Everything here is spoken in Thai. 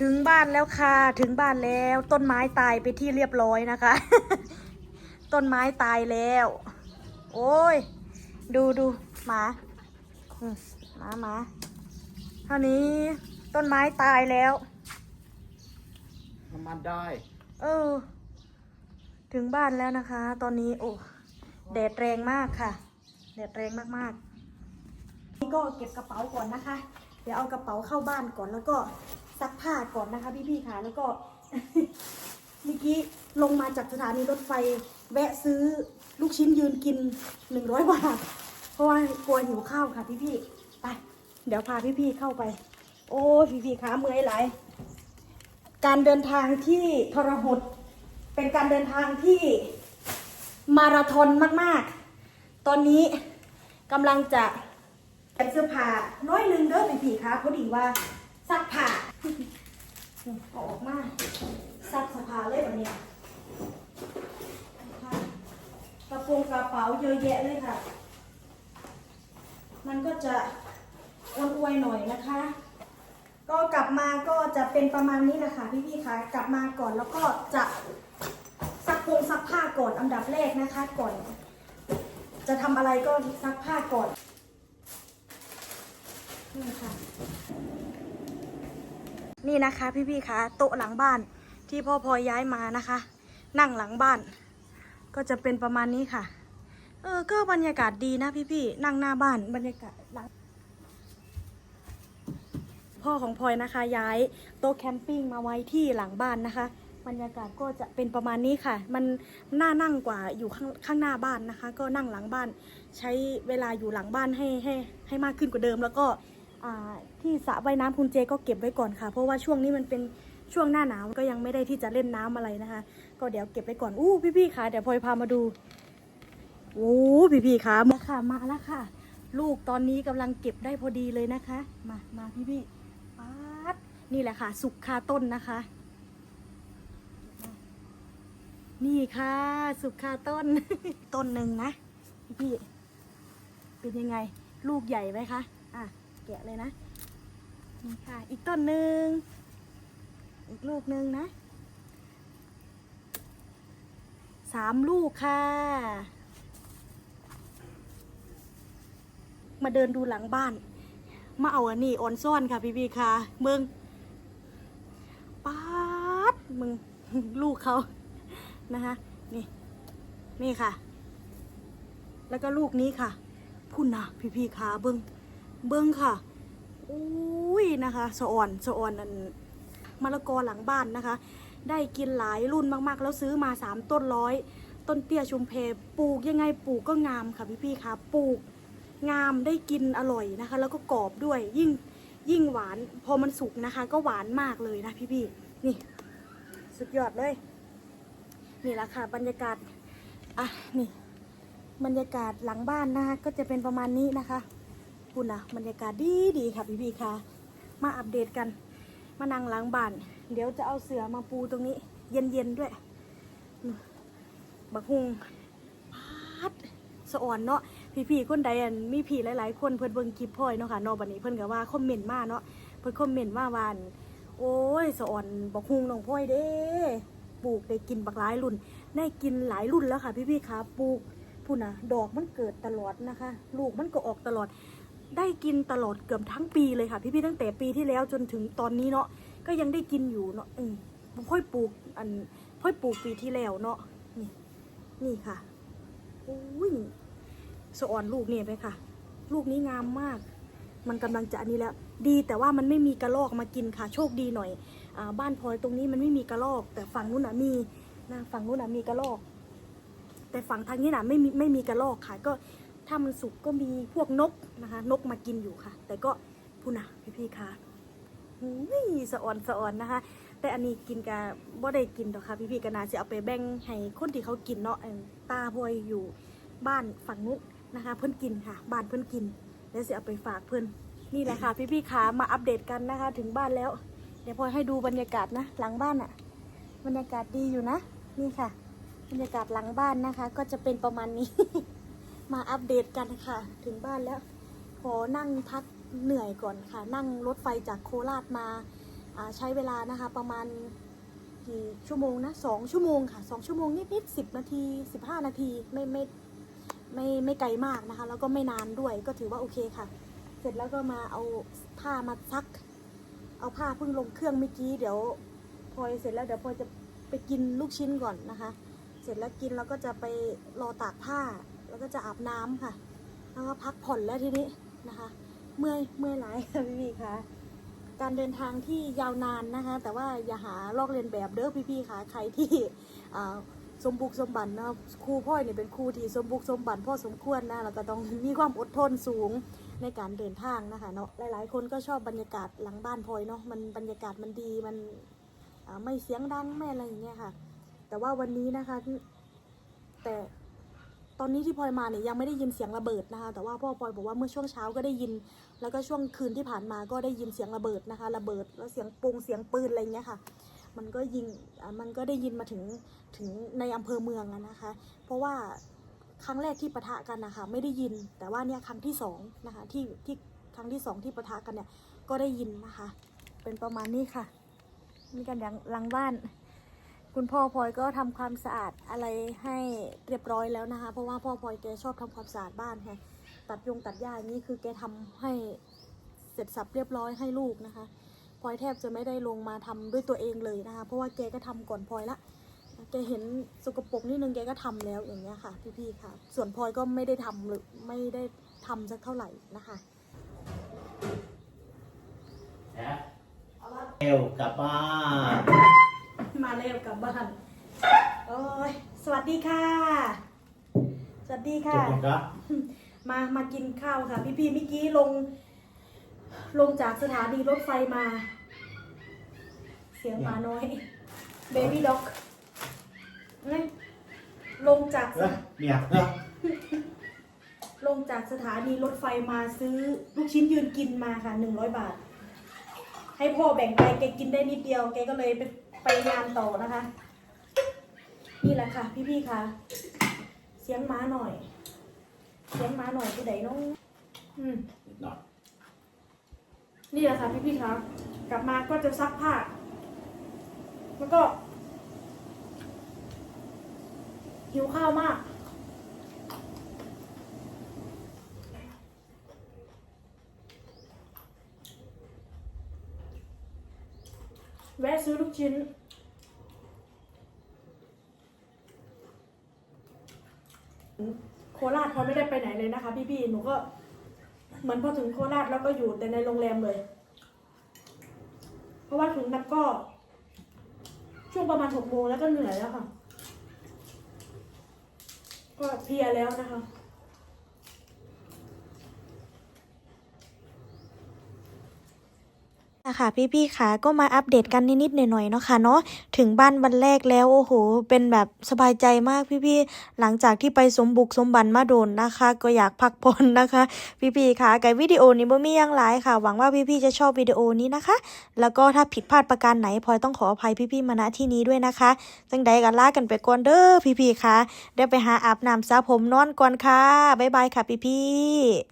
ถึงบ้านแล้วค่ะ ถึงบ้านแล้ว ต้นไม้ตายไปที่เรียบร้อยนะคะ ต้นไม้ตายแล้ว โอ้ย ดูดูหมาอืมหมาหมาเท่านี้ต้นไม้ตายแล้วน้ำมันได้ เออ ถึงบ้านแล้วนะคะ ตอนนี้โอ้แดดแรงมากค่ะแดดแรงมากๆนี่ก็เก็บกระเป๋าก่อนนะคะ เดี๋ยวเอากระเป๋าเข้าบ้านก่อนแล้วก็ ซักผ้าก่อนนะคะพี่ๆค่ะแล้วก็เมื่อกี้ลงมาจากสถานีรถไฟ แวะซื้อลูกชิ้นยืนกินหนึ่งร้อยบาทเพราะว่ากลัวหิวข้าวค่ะพี่ๆไปเดี๋ยวพาพี่ๆเข้าไป โอ้พี่ๆขาเมื่อยไหลายการเดินทางที่ทรหดเป็นการเดินทางที่มาราธอนมากๆ ตอนนี้กำลังจะเก็บเสื้อผ้าน้อยนึงเด้อพี่ๆคะพอดีว่าซักผ้า เอาออกมาซักสภาเลยวันนี้ค่ะกระโปรงกระเป๋าเยอะแยะเลยค่ะ มันก็จะอวนอวยหน่อยนะคะ ก็กลับมาก็จะเป็นประมาณนี้แหละค่ะพี่ๆค่ะ กลับมาก่อนแล้วก็จะซักพงซักผ้าก่อนอันดับแรกนะคะก่อน จะทำอะไรก็ซักผ้าก่อนนี่ค่ะ นี่นะคะพี่ๆคะโต๊ะหลังบ้านที่พ่อพลอยย้ายมานะคะ นั่งหลังบ้าน ก็จะเป็นประมาณนี้ค่ะ เออก็บรรยากาศดีนะพี่ๆนั่งหน้าบ้านบรรยากาศหลังพ่อของพลอยนะคะย้ายโต๊ะแคมปิ้งมาไว้ที่หลังบ้านนะคะ บรรยากาศก็จะเป็นประมาณนี้ค่ะ มันน่านั่งกว่าอยู่ข้างข้างหน้าบ้านนะคะ ก็นั่งหลังบ้าน ใช้เวลาอยู่หลังบ้านให้ให้ให้มากขึ้นกว่าเดิมแล้วก็ ที่สระว่ายน้ำคุณเจก็เก็บไว้ก่อนค่ะ เพราะว่าช่วงนี้มันเป็นช่วงหน้าหนาวก็ยังไม่ได้ที่จะเล่นน้ำอะไรนะคะ ก็เดี๋ยวเก็บไว้ก่อนอู้พี่ๆค่ะเดี๋ยวพลอยพามาดูโอ้พี่ๆค่ะมาค่ะมาแล้วค่ะ ลูกตอนนี้กำลังเก็บได้พอดีเลยนะคะ มามาพี่ๆป๊าดนี่แหละค่ะ สุกคาต้นนะคะ นี่ค่ะ สุกคาต้นต้นหนึ่งนะพี่เป็นยังไง ลูกใหญ่ไหมคะอะ แกะเลยนะนี่ค่ะอีกต้นหนึ่งอีกลูกหนึ่งนะสามลูกค่ะ มาเดินดูหลังบ้าน มาเอาอันนี้ออนซ่อนค่ะพี่พี่ค่ะเมืองป๊าดมึงลูกเขานะคะนี่นี่ค่ะ แล้วก็ลูกนี้ค่ะพุ่นนะพี่พี่ค่ะเบิ้ง เบิงค่ะอุ้ยนะคะสะอ่อนสะอ่อนอันมะละกอหลังบ้านนะคะ ได้กินหลายรุ่นมากๆ แล้วซื้อมาสามต้นร้อย ต้นเตี้ยชุมเพปลูกยังไงปลูกก็งามค่ะพี่พี่ค่ะปลูกงามได้กินอร่อยนะคะ แล้วก็กรอบด้วยยิ่งยิ่งหวานพอมันสุกนะคะ ก็หวานมากเลยนะพี่ๆนี่ สุดยอดเลย นี่แหละค่ะบรรยากาศอะนี่ บรรยากาศหลังบ้านนะคะก็จะเป็นประมาณนี้นะคะ คุณนะบรรยากาศดีดีค่ะพี่ๆค่ะ มาอัปเดตกัน มานั่งหล้างบ้าน เดี๋ยวจะเอาเสือมาปูตรงนี้ เย็นๆด้วย บักฮุงพัดสะอ่อนเนาะพี่ๆคนใดอันมีพี่หลาย ๆ คนเพิ่นเบิ่งคลิปพ่อยเนาะค่ะนาะบัดนี้เพิ่นก็ว่าคอมเมนต์มาเนาะเพิ่นคอมเมนต์ว่าว่าอันโอ้ยสะอ่อนบักฮุงน้องพ่อยเด้ปลูกได้กินบักหลายรุ่น ได้กินหลายรุ่นแล้วค่ะพี่ๆค่ะปลูกพุ่นน่ะดอกมันเกิดตลอดนะคะ ลูกมันก็ออกตลอด ได้กินตลอดเกือบทั้งปีเลยค่ะ พี่ๆตั้งแต่ปีที่แล้วจนถึงตอนนี้เนาะก็ยังได้กินอยู่เนาะอืมพ่อยปลูกอันพ่อยปลูกปีที่แล้วเนาะนี่นี่ค่ะโอ้ยสะอ่อนลูกนี่ยไหมค่ะ ลูกนี้งามมาก มันกำลังจะอันนี้แล้ว ดีแต่ว่ามันไม่มีกระรอกมากินค่ะ โชคดีหน่อยอาบ้านพลอยตรงนี้มันไม่มีกระรอก แต่ฝั่งนู้นน่ะมีนะฝั่งนู้นน่ะมีกระรอก แต่ฝั่งทางนี้น่ะไม่มีไม่มีกระรอกค่ะก็ ถ้ามันสุกก็มีพวกนกนะคะ นกมากินอยู่ค่ะ แต่ก็พูดนะพี่พี่ๆค่ะหูยสะอ่อนสะอ่อนนะคะ แต่อันนี้กินกับบ่ได้กินดอกค่ะ พี่พี่ๆก็น่าจะเอาไปแบ่งให้คนที่เขากินเนาะตาพลอยอยู่บ้านฝั่งนู้นะคะ เพื่อนกินค่ะ บ้านเพื่อนกิน แล้วจะเอาไปฝากเพื่อนนี่แหละค่ะ พี่ๆขามาอัปเดตกันนะคะ ถึงบ้านแล้ว เดี๋ยวพลอยให้ดูบรรยากาศนะ หลังบ้านอะบรรยากาศดีอยู่นะ นี่ค่ะ บรรยากาศหลังบ้านนะคะ ก็จะเป็นประมาณนี้ มาอัปเดตกันค่ะ ถึงบ้านแล้วขอนั่งพักเหนื่อยก่อนค่ะ นั่งรถไฟจากโคราชมาใช้เวลานะคะ ประมาณกี่ชั่วโมงนะสองชั่วโมงค่ะสองชั่วโมงนิดๆสิบนาทีสิบห้านาทีไม่ไม่ไม่ไม่ไกลมากนะคะ แล้วก็ไม่นานด้วยก็ถือว่าโอเคค่ะ เสร็จแล้วก็มาเอาผ้ามาซัก เอาผ้าเพิ่งลงเครื่องเมื่อกี้เดี๋ยวพอยเสร็จแล้วเดี๋ยวพอยจะไปกินลูกชิ้นก่อนนะคะ เสร็จแล้วกินแล้วก็จะไปรอตากผ้า แล้วก็จะอาบน้ำค่ะ แล้วก็พักผ่อนแล้วทีนี้นะคะ เมื่อยเมื่อยหลายค่ะพี่ๆค่ะการเดินทางที่ยาวนานนะคะ แต่ว่าอย่าหาลอกเลียนแบบเด้อพี่ๆค่คะใครที่อ่าสมบุกสมบันนะครูพ่อยเนี่ยเป็นครูที่สมบุกสมบันพ่อสมควรนะแล้วก็ต้องมีความอดทนสูงในการเดินทางนะคะเนาะหลาย ๆ คนก็ชอบบรรยากาศหลังบ้านพลอยเนาะมันบรรยากาศมันดีมันไม่เสียงดังไม่อะไรอย่างเงี้ยค่ะ แต่ว่าวันนี้นะคะ แต่ ตอนนี้ที่พลอยมาเนี่ยยังไม่ได้ยินเสียงระเบิดนะคะ แต่ว่าพ่อพลอยบอกว่าเมื่อช่วงเช้าก็ได้ยิน แล้วก็ช่วงคืนที่ผ่านมาก็ได้ยินเสียงระเบิดนะคะ ระเบิดแล้วเสียงปุงเสียงปืนอะไรเงี้ยค่ะ มันก็ยิงมันก็ได้ยินมาถึงถึงในอำเภอเมืองนะคะ เพราะว่าครั้งแรกที่ปะทะกันนะคะไม่ได้ยิน แต่ว่าเนี่ยครั้งที่สองนะคะที่ที่ครั้งที่สองที่ปะทะกันเนี่ยก็ได้ยินนะคะ เป็นประมาณนี้ค่ะ มีกันอย่างหลังบ้าน คุณพ่อพลอยก็ทำความสะอาดอะไรให้เรียบร้อยแล้วนะคะ เพราะว่าพ่อพลอยแกชอบทำความสะอาดบ้านค่ะตัดยงตัดหญ้าอย่างนี้คือแกทำให้เสร็จสับเรียบร้อยให้ลูกนะคะพลอยแทบจะไม่ได้ลงมาทำด้วยตัวเองเลยนะคะ เพราะว่าแกก็ทำก่อนพลอยละแกเห็นสกปรกนิดนึงแกก็ทำแล้วอย่างเงี้ยค่ะ พี่ๆค่ะ ส่วนพลอยก็ไม่ได้ทำหรือไม่ได้ทำสักเท่าไหร่นะคะเอวกลับบ้าน บบ้านโอ้ยสวัสดีค่ะ สวัสดีทุกค่ะคนครับมามากินข้าวค่ะ พี่พี่ๆเมื่อกี้ลง ลงจากสถานีรถไฟมา เสียงหมาน้อยเบบี้ด็อกลงจากเอ้ยเนี่ยเอ้ยลงจากสถานีรถไฟมาซื้อลูกชิ้นยืนกินมาค่ะหนึ่งร้อยบาท ให้พ่อแบ่งไปแกกินได้นิดเดียวแกก็เลยไป ไปงานต่อนะคะ นี่แหละค่ะ พี่พี่ๆค่ะ เสียงหม้าหน่อย เสียงหม้าหน่อยผู้ใดน้องอืมนิดหน่อยนี่แหละค่ะพี่พี่ๆครับกลับมาก็จะซักผ้า แล้วก็ หิวข้าวมากแวะซื้อลูกชิ้น โคราชพอไม่ได้ไปไหนเลยนะคะ พี่ๆหนูก็ เหมือนพอถึงโคราชแล้วก็อยู่แต่ในโรงแรมเลย เพราะว่าถึงนั้นก็ ช่วงประมาณหกโมงแล้วก็เหนื่อยแล้วค่ะ ก็เพลียแล้วนะคะ นะคะพี่ๆค่ะก็มาอัปเดตกันนิดๆหน่อยๆเนาะค่ะเนาะถึงบ้านวันแรกแล้วโอ้โหเป็นแบบสบายใจมากพี่ๆหลังจากที่ไปสมบุกสมบันมาโดนนะคะ ก็อยากพักผ่อนนะคะ พี่ๆค่ะไกวิดีโอนี้บ่มียังหลายค่ะ หวังว่าพี่ๆจะชอบวิดีโอนี้นะคะ แล้วก็ถ้าผิดพลาดประการไหนพลอยต้องขออภัยพี่ๆมาณที่นี้ด้วยนะคะจังใดกันลากันไปก่อนเด้อพี่ๆค่ะเดี๋ยวไปหาอาบน้ำสระผมนอนก่อนค่ะบ๊ายบายค่ะพี่ๆ